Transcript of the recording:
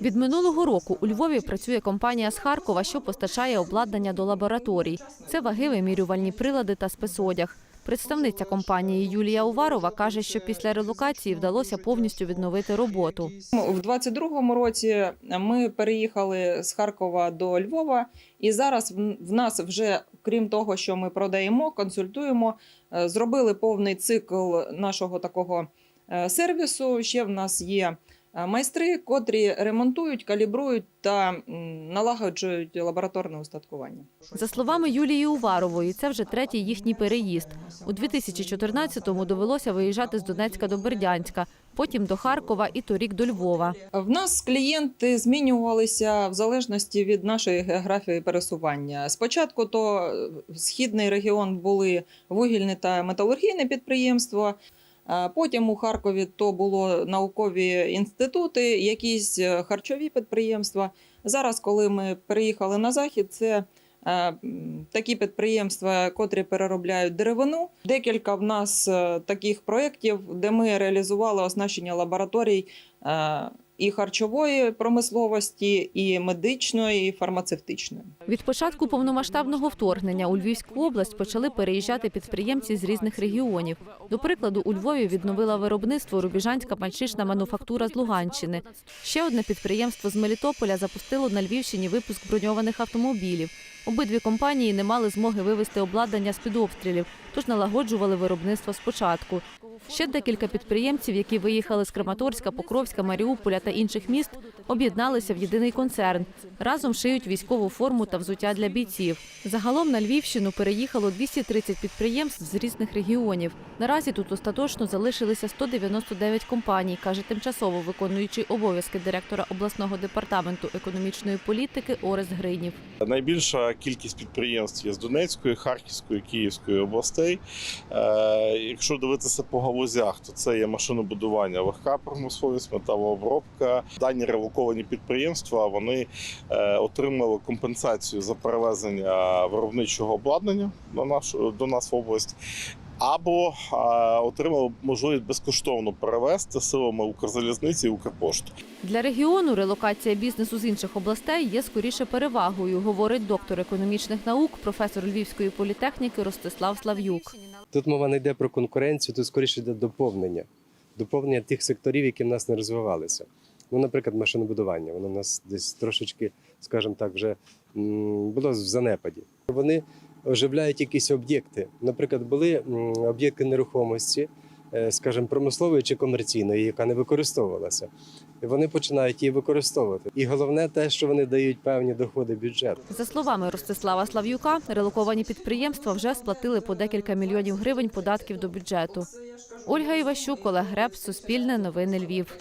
Від минулого року у Львові працює компанія з Харкова, що постачає обладнання до лабораторій. Це ваги, вимірювальні прилади та спецодяг. Представниця компанії Юлія Уварова каже, що після релокації вдалося повністю відновити роботу. У 22-му році ми переїхали з Харкова до Львова, і зараз в- нас вже, крім того, що ми продаємо, консультуємо, е, зробили повний цикл нашого такого е, сервісу. Ще в нас є майстри, котрі ремонтують, калібрують та налагоджують лабораторне устаткування. За словами Юлії Уварової, це вже третій їхній переїзд. У 2014-му довелося виїжджати з Донецька до Бердянська, потім до Харкова і торік до Львова. В нас клієнти змінювалися в залежності від нашої географії пересування. Спочатку то е, східний регіон були вугільні та металургійні підприємства. Потім у Харкові то було наукові інститути, якісь е, харчові підприємства. Зараз, коли ми переїхали на захід, це е, такі підприємства, котрі переробляють деревину. Декілька в нас е, таких проєктів, де ми реалізували оснащення лабораторій і харчової промисловості, і медичної, і фармацевтичної. Від початку повномасштабного вторгнення у Львівську область почали переїжджати підприємці з різних регіонів. До прикладу, у Львові відновила виробництво рубіжанська пальчишна мануфактура з Луганщини. Ще одне підприємство з Мелітополя запустило на Львівщині випуск броньованих автомобілів. Обидві компанії не мали змоги вивести обладнання з під обстрілів, тож налагоджували виробництво спочатку. Ще декілька підприємців, які виїхали з Краматорська, Покровська, Маріуполя та інших міст, об'єдналися в єдиний концерн. Разом шиють військову форму та взуття для бійців. Загалом на Львівщину переїхало 230 підприємств з різних регіонів. Наразі тут остаточно залишилися 199 компаній, каже тимчасово виконуючий обов'язки директора обласного департаменту економічної політики Орес Гринів. Найбільша кількість підприємств є з Донецької, Харківської, Київської областей. Е, якщо дивитися по галузях, то це є машинобудування, легка промисловість, металообробка. Дані релоковані підприємства вони е, отримали компенсацію за перевезення виробничого обладнання до нас в область. Або е, отримали можливість безкоштовно перевезти силами Укрзалізниці і Укрпошти. Для регіону релокація бізнесу з інших областей є скоріше перевагою, говорить доктор економічних наук, професор Львівської політехніки Ростислав Слав'юк. Тут мова не йде про конкуренцію, тут скоріше йде доповнення. Доповнення тих секторів, які в нас не розвивалися. Ну, наприклад, машинобудування. Воно в нас десь трошечки, скажімо так, вже м, було в занепаді. Вони оживляють якісь об'єкти. Наприклад, були об'єкти нерухомості, е, скажімо, промислової чи комерційної, яка не використовувалася. І вони починають її використовувати. І головне те, що вони дають певні доходи бюджету. За словами Ростислава Слав'юка, релоковані підприємства вже сплатили по декілька мільйонів гривень податків до бюджету. Ольга Іващук, Олег Греб, Суспільне новини Львів.